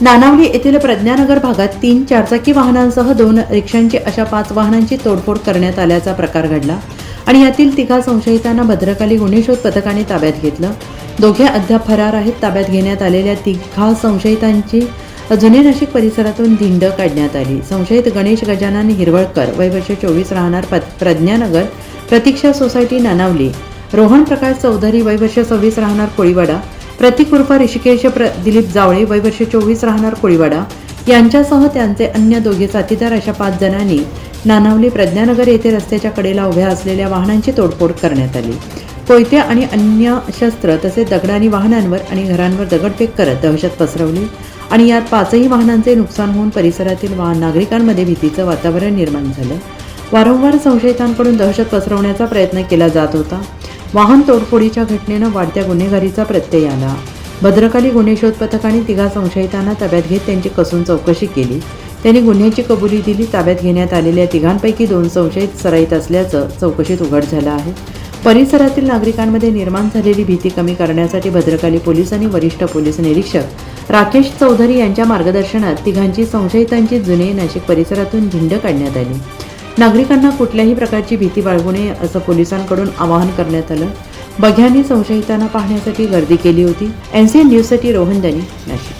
नानावली येथील प्रज्ञानगर भागात तीन चारचाकी वाहनांसह दोन रिक्षांची अशा पाच वाहनांची तोडफोड करण्यात आल्याचा प्रकार घडला आणि यातील तिघा संशयितांना भद्रकाली गुन्हे शोध पथकाने ताब्यात घेतलं. दोघे अद्याप फरार आहेत. ताब्यात घेण्यात आलेल्या तिघा संशयितांची जुने नाशिक परिसरातून धिंड काढण्यात आली. संशयित गणेश गजानन हिरवळकर वय वर्ष चोवीस राहणार प्रज्ञानगर प्रतीक्षा सोसायटी नानावली. रोहन प्रकाश चौधरी वय वर्ष सव्वीस राहणार कोळीवाडा. प्रतीक उर्फ ऋषिकेश प्र दिलीप जावळे वय वर्ष चोवीस राहणार कोळीवाडा. यांच्यासह त्यांचे अन्य दोघे साथीदार अशा पाच जणांनी नानावली प्रज्ञानगर येथे रस्त्याच्या कडेला उभ्या असलेल्या वाहनांची तोडफोड करण्यात आली. कोयते आणि अन्य शस्त्र तसेच दगडानी वाहनांवर आणि घरांवर दगडफेक करत दहशत पसरवली आणि यात पाचही वाहनांचे नुकसान होऊन परिसरातील वाहन नागरिकांमध्ये भीतीचं वातावरण निर्माण झालं. वारंवार संशयितांकडून दहशत पसरवण्याचा प्रयत्न केला जात होता. वाहन तोडफोडीच्या घटनेनं वाढत्या गुन्हेगारीचा प्रत्यय आला. भद्रकाली गुन्हे शोध पथकाने तिघा संशयितांना ताब्यात घेत त्यांची कसून चौकशी केली. त्यांनी गुन्ह्याची कबुली दिली. ताब्यात घेण्यात आलेल्या तिघांपैकी दोन संशयित सराईत असल्याचं चौकशीत उघड झालं आहे. परिसरातील नागरिकांमध्ये निर्माण झालेली भीती कमी करण्यासाठी भद्रकाली पोलीस आणि वरिष्ठ पोलीस निरीक्षक राकेश चौधरी यांच्या मार्गदर्शनात तिघांची संशयितांची जुने नाशिक परिसरातून झिंड काढण्यात आली. नागरिकांना कुठल्याही प्रकारची भीती बाळगू नये असं पोलिसांकडून आवाहन करण्यात आलं. बघ्यांनी संशयितांना पाहण्यासाठी गर्दी केली होती. एनसीएन न्यूजसाठी रोहन दानी नाशिक.